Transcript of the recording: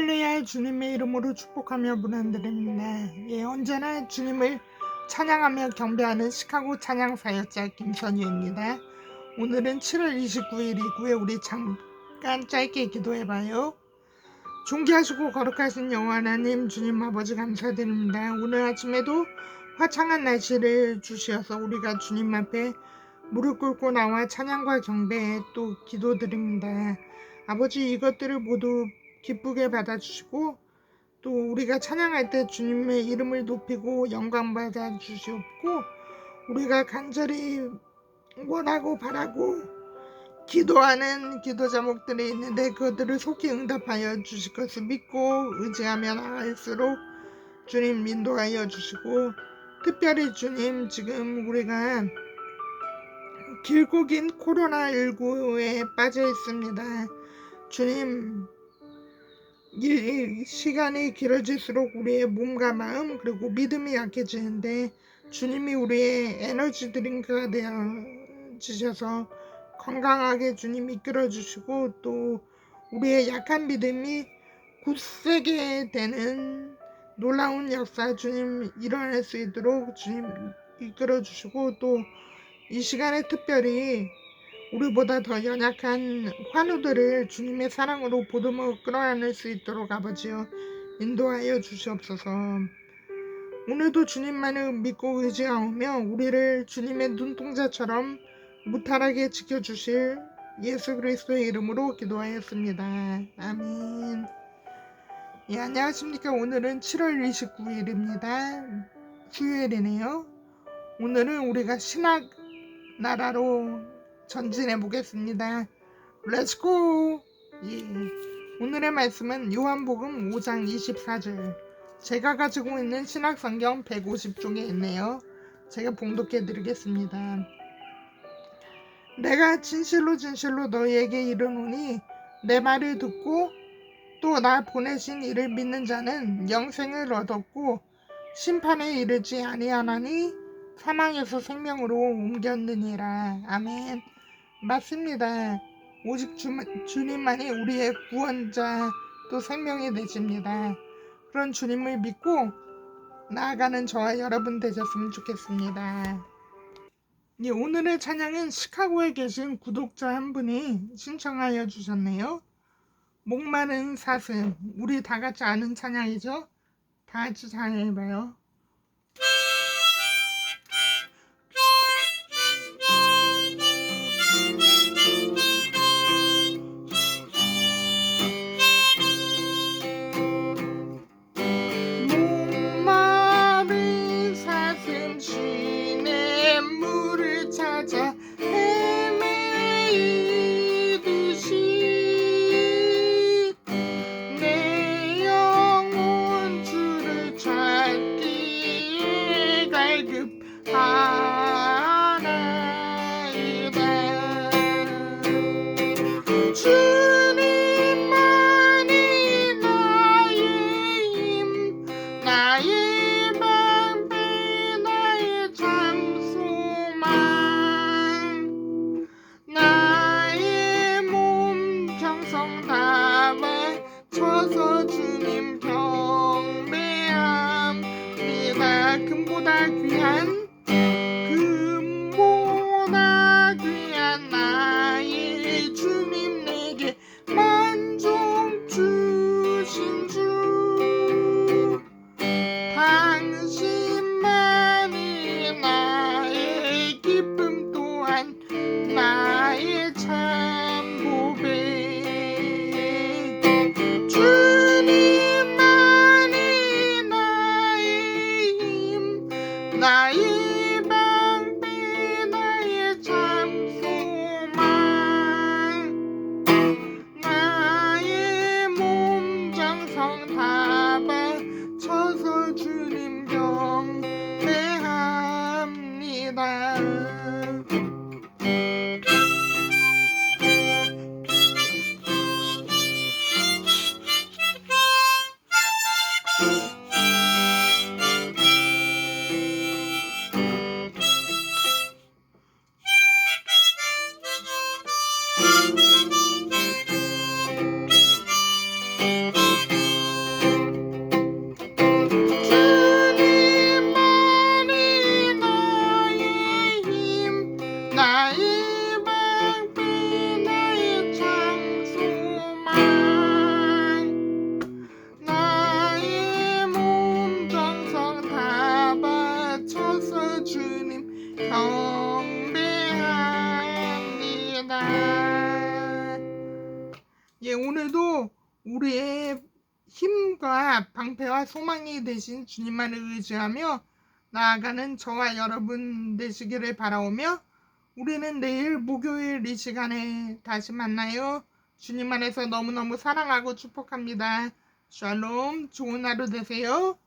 할렐루야 주님의 이름으로 축복하며 문안드립니다. 예, 언제나 주님을 찬양하며 경배하는 시카고 찬양 사역자 김선유입니다. 오늘은 7월 29일이고요. 우리 잠깐 짧게 기도해봐요. 존귀하시고 거룩하신 영원 하나님 주님 아버지 감사드립니다. 오늘 아침에도 화창한 날씨를 주시어서 우리가 주님 앞에 무릎 꿇고 나와 찬양과 경배 또 기도드립니다. 아버지 이것들을 모두 기쁘게 받아주시고 또 우리가 찬양할 때 주님의 이름을 높이고 영광 받아 주시옵고 우리가 간절히 원하고 바라고 기도하는 기도 제목들이 있는데 그것들을 속히 응답하여 주실 것을 믿고 의지하며 나갈수록 주님 인도하여 주시고 특별히 주님 지금 우리가 길고 긴 코로나19에 빠져 있습니다. 주님 이 시간이 길어질수록 우리의 몸과 마음 그리고 믿음이 약해지는데 주님이 우리의 에너지 드링크가 되어 주셔서 건강하게 주님 이끌어 주시고 또 우리의 약한 믿음이 굳세게 되는 놀라운 역사 주님 일어날 수 있도록 주님 이끌어 주시고 또 이 시간에 특별히 우리보다 더 연약한 환우들을 주님의 사랑으로 보듬어 끌어안을 수 있도록 아버지여 인도하여 주시옵소서. 오늘도 주님만을 믿고 의지하며 우리를 주님의 눈동자처럼 무탈하게 지켜주실 예수 그리스도의 이름으로 기도하였습니다. 아멘. 예, 안녕하십니까. 오늘은 7월 29일입니다. 수요일이네요. 오늘은 우리가 신학 나라로 전진해 보겠습니다. 렛츠고! 예. 오늘의 말씀은 요한복음 5장 24절. 제가 가지고 있는 신학성경 150쪽에 있네요. 제가 봉독해 드리겠습니다. 내가 진실로 진실로 너희에게 이르노니 내 말을 듣고 또 나 보내신 이를 믿는 자는 영생을 얻었고 심판에 이르지 아니하나니 사망에서 생명으로 옮겼느니라. 아멘. 맞습니다. 오직 주, 주님만이 우리의 구원자 또 생명이 되십니다. 그런 주님을 믿고 나아가는 저와 여러분 되셨으면 좋겠습니다. 예, 오늘의 찬양은 시카고에 계신 구독자 한 분이 신청하여 주셨네요. 목마른 사슴, 우리 다 같이 아는 찬양이죠? 다 같이 찬양해봐요. 금보다 귀한 Thank you. 예, 오늘도 우리의 힘과 방패와 소망이 되신 주님만을 의지하며 나아가는 저와 여러분 되시기를 바라오며 우리는 내일 목요일 이 시간에 다시 만나요. 주님 안에서 너무너무 사랑하고 축복합니다. 샬롬, 좋은 하루 되세요.